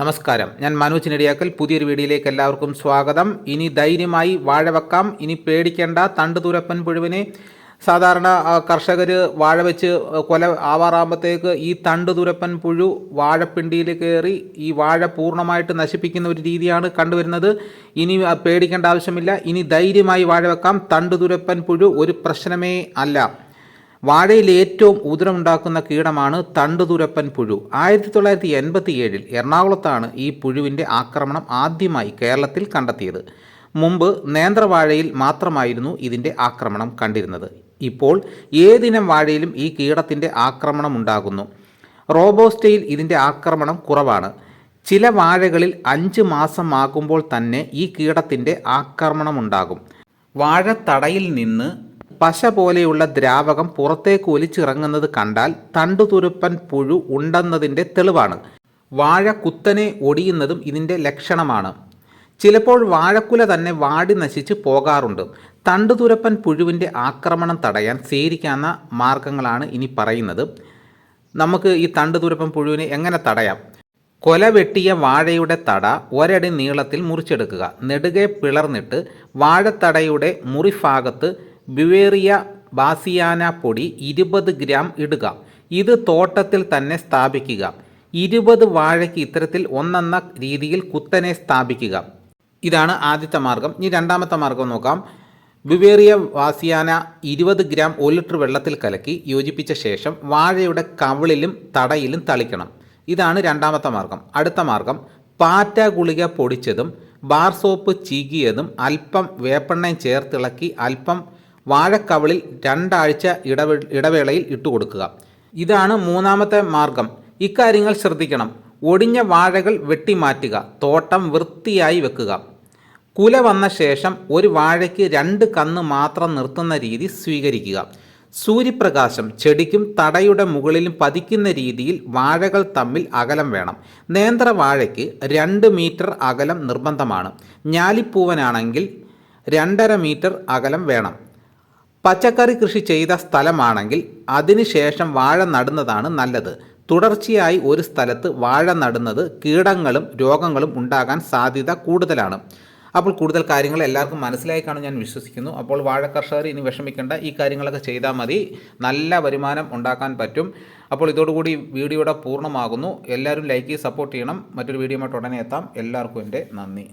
നമസ്കാരം. ഞാൻ മനോജ് നെടിയാക്കൽ പുതിയൊരു വീഡിയോയിലേക്ക് എല്ലാവർക്കും സ്വാഗതം. ഇനി ധൈര്യമായി വാഴ വെക്കാം. ഇനി പേടിക്കേണ്ട. തണ്ട് തുരപ്പൻ പുഴുവിനെ സാധാരണ കർഷകർ വാഴ വെച്ച് കൊല ആവാറാകുമ്പോഴത്തേക്ക് ഈ തണ്ട് തുരപ്പൻ പുഴു വാഴപ്പിണ്ടിയിൽ കയറി ഈ വാഴ പൂർണമായിട്ട് നശിപ്പിക്കുന്ന ഒരു രീതിയാണ് കണ്ടുവരുന്നത്. ഇനി പേടിക്കേണ്ട ആവശ്യമില്ല. ഇനി ധൈര്യമായി വാഴ വെക്കാം. തണ്ട് തുരപ്പൻ പുഴു ഒരു പ്രശ്നമേ അല്ല. വാഴയിൽ ഏറ്റവും ഉദരമുണ്ടാക്കുന്ന കീടമാണ് തണ്ടുതുരപ്പൻ പുഴു. ആയിരത്തി തൊള്ളായിരത്തി എൺപത്തി ഏഴിൽ എറണാകുളത്താണ് ഈ പുഴുവിന്റെ ആക്രമണം ആദ്യമായി കേരളത്തിൽ കണ്ടെത്തിയത്. മുമ്പ് നേന്ത്രവാഴയിൽ മാത്രമായിരുന്നു ഇതിന്റെ ആക്രമണം കണ്ടിരുന്നത്. ഇപ്പോൾ ഏതിനം വാഴയിലും ഈ കീടത്തിന്റെ ആക്രമണം ഉണ്ടാകുന്നു. റോബോസ്റ്റയിൽ ഇതിന്റെ ആക്രമണം കുറവാണ്. ചില വാഴകളിൽ അഞ്ച് മാസമാകുമ്പോൾ തന്നെ ഈ കീടത്തിന്റെ ആക്രമണമുണ്ടാകും വാഴത്തടയിൽ നിന്ന് പശ പോലെയുള്ള ദ്രാവകം പുറത്തേക്ക് ഒലിച്ചിറങ്ങുന്നത് കണ്ടാൽ തണ്ടുതുരുപ്പൻ പുഴു ഉണ്ടെന്നതിന്റെ തെളിവാണ്. വാഴ കുത്തനെ ഒടിയുന്നതും ഇതിന്റെ ലക്ഷണമാണ്. ചിലപ്പോൾ വാഴക്കുല തന്നെ വാടി നശിച്ച് പോകാറുണ്ട്. തണ്ടുതുരപ്പൻ പുഴുവിന്റെ ആക്രമണം തടയാൻ സ്വീകരിക്കാവുന്ന മാർഗങ്ങളാണ് ഇനി പറയുന്നത്. നമുക്ക് ഈ തണ്ടുതുരപ്പൻ പുഴുവിനെ എങ്ങനെ തടയാം? കൊല വെട്ടിയ വാഴയുടെ തട ഒരടി നീളത്തിൽ മുറിച്ചെടുക്കുക. നെടുകെ പിളർന്നിട്ട് വാഴത്തടയുടെ മുറിഭാഗത്ത് ബിവേറിയ ബാസിയാന പൊടി ഇരുപത് ഗ്രാം ഇടുക. ഇത് തോട്ടത്തിൽ തന്നെ സ്ഥാപിക്കുക. ഇരുപത് വാഴയ്ക്ക് ഇത്തരത്തിൽ ഒന്നെന്ന രീതിയിൽ കുത്തനെ സ്ഥാപിക്കുക. ഇതാണ് ആദ്യത്തെ മാർഗം. ഇനി രണ്ടാമത്തെ മാർഗം നോക്കാം. ബിവേറിയ വാസിയാന ഇരുപത് ഗ്രാം ഒരു ലിറ്റർ വെള്ളത്തിൽ കലക്കി യോജിപ്പിച്ച ശേഷം വാഴയുടെ കവിളിലും തടയിലും തളിക്കണം. ഇതാണ് രണ്ടാമത്തെ മാർഗം. അടുത്ത മാർഗം. പാറ്റ ഗുളിക പൊടിച്ചതും ബാർ സോപ്പ് ചീകിയതും അല്പം വേപ്പെണ്ണയും ചേർത്തിളക്കി അല്പം വാഴക്കവിളിൽ രണ്ടാഴ്ച ഇടവ ഇടവേളയിൽ ഇട്ടുകൊടുക്കുക. ഇതാണ് മൂന്നാമത്തെ മാർഗം. ഇക്കാര്യങ്ങൾ ശ്രദ്ധിക്കണം. ഒടിഞ്ഞ വാഴകൾ വെട്ടിമാറ്റുക തോട്ടം വൃത്തിയായി വെക്കുക. കുല വന്ന ശേഷം ഒരു വാഴയ്ക്ക് രണ്ട് കന്ന് മാത്രം നിർത്തുന്ന രീതി സ്വീകരിക്കുക. സൂര്യപ്രകാശം ചെടിക്കും തടയുടെ മുകളിലും പതിക്കുന്ന രീതിയിൽ വാഴകൾ തമ്മിൽ അകലം വേണം. നേന്ത്ര വാഴയ്ക്ക് രണ്ട് മീറ്റർ അകലം നിർബന്ധമാണ്. ഞാലിപ്പൂവനാണെങ്കിൽ രണ്ടര മീറ്റർ അകലം വേണം. പച്ചക്കറി കൃഷി ചെയ്ത സ്ഥലമാണെങ്കിൽ അതിനുശേഷം വാഴ നടുന്നതാണ് നല്ലത്. തുടർച്ചയായി ഒരു സ്ഥലത്ത് വാഴ നടുന്നത് കീടങ്ങളും രോഗങ്ങളും ഉണ്ടാകാൻ സാധ്യത കൂടുതലാണ്. അപ്പോൾ കൂടുതൽ കാര്യങ്ങൾ എല്ലാവർക്കും മനസ്സിലായി കാണും ഞാൻ വിശ്വസിക്കുന്നു. അപ്പോൾ വാഴ കർഷകർ ഇനി വിഷമിക്കേണ്ട. ഈ കാര്യങ്ങളൊക്കെ ചെയ്താൽ മതി. നല്ല വരുമാനം ഉണ്ടാക്കാൻ പറ്റും. അപ്പോൾ ഇതോടുകൂടി വീഡിയോയുടെ പൂർണമാകുന്നു. എല്ലാവരും ലൈക്ക് സപ്പോർട്ട് ചെയ്യണം. മറ്റൊരു വീഡിയോ ഉടനെ എത്താം. എല്ലാവർക്കും എന്റെ നന്ദി.